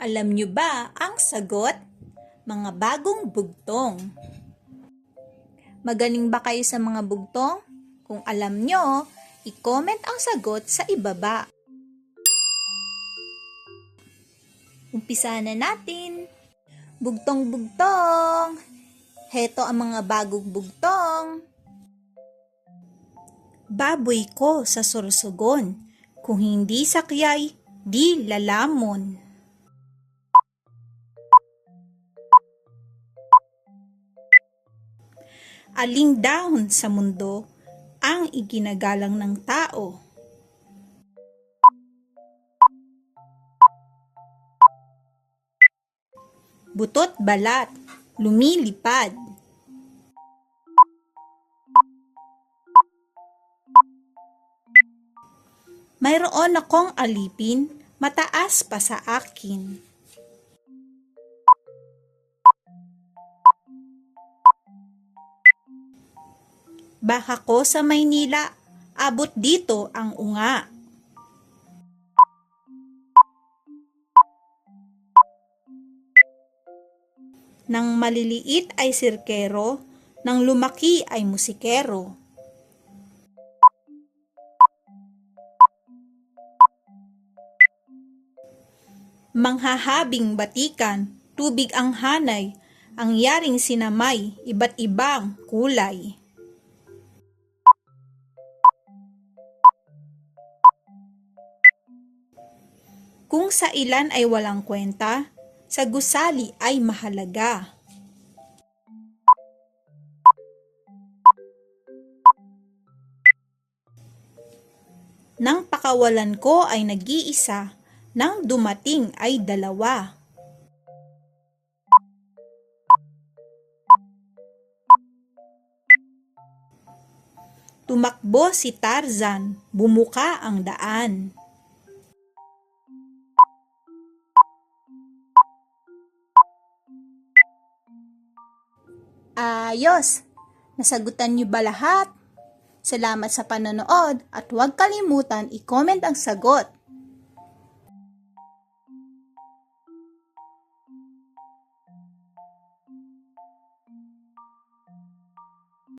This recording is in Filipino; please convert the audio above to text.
Alam nyo ba ang sagot? Mga bagong bugtong. Magaling ba kayo sa mga bugtong? Kung alam nyo, i-comment ang sagot sa ibaba. Umpisa na natin. Bugtong-bugtong. Heto ang mga bagong bugtong. Baboy ko sa sorsogon. Kung hindi sakyay, di lalamon. Aling dahon sa mundo ang iginagalang ng tao. Butot balat, lumilipad. Mayroon akong alipin, mataas pa sa akin. Baka ko sa Maynila, abot dito ang unga. Nang maliliit ay sirkero, nang lumaki ay musikero. Manghahabing batikan, tubig ang hanay, ang yaring sinamay, iba't ibang kulay. Kung sa ilan ay walang kwenta, sa gusali ay mahalaga. Nang pakawalan ko ay nag-iisa, nang dumating ay dalawa. Tumakbo si Tarzan, bumuka ang daan. Ayos! Nasagutan niyo ba lahat? Salamat sa panonood at huwag kalimutan i-comment ang sagot.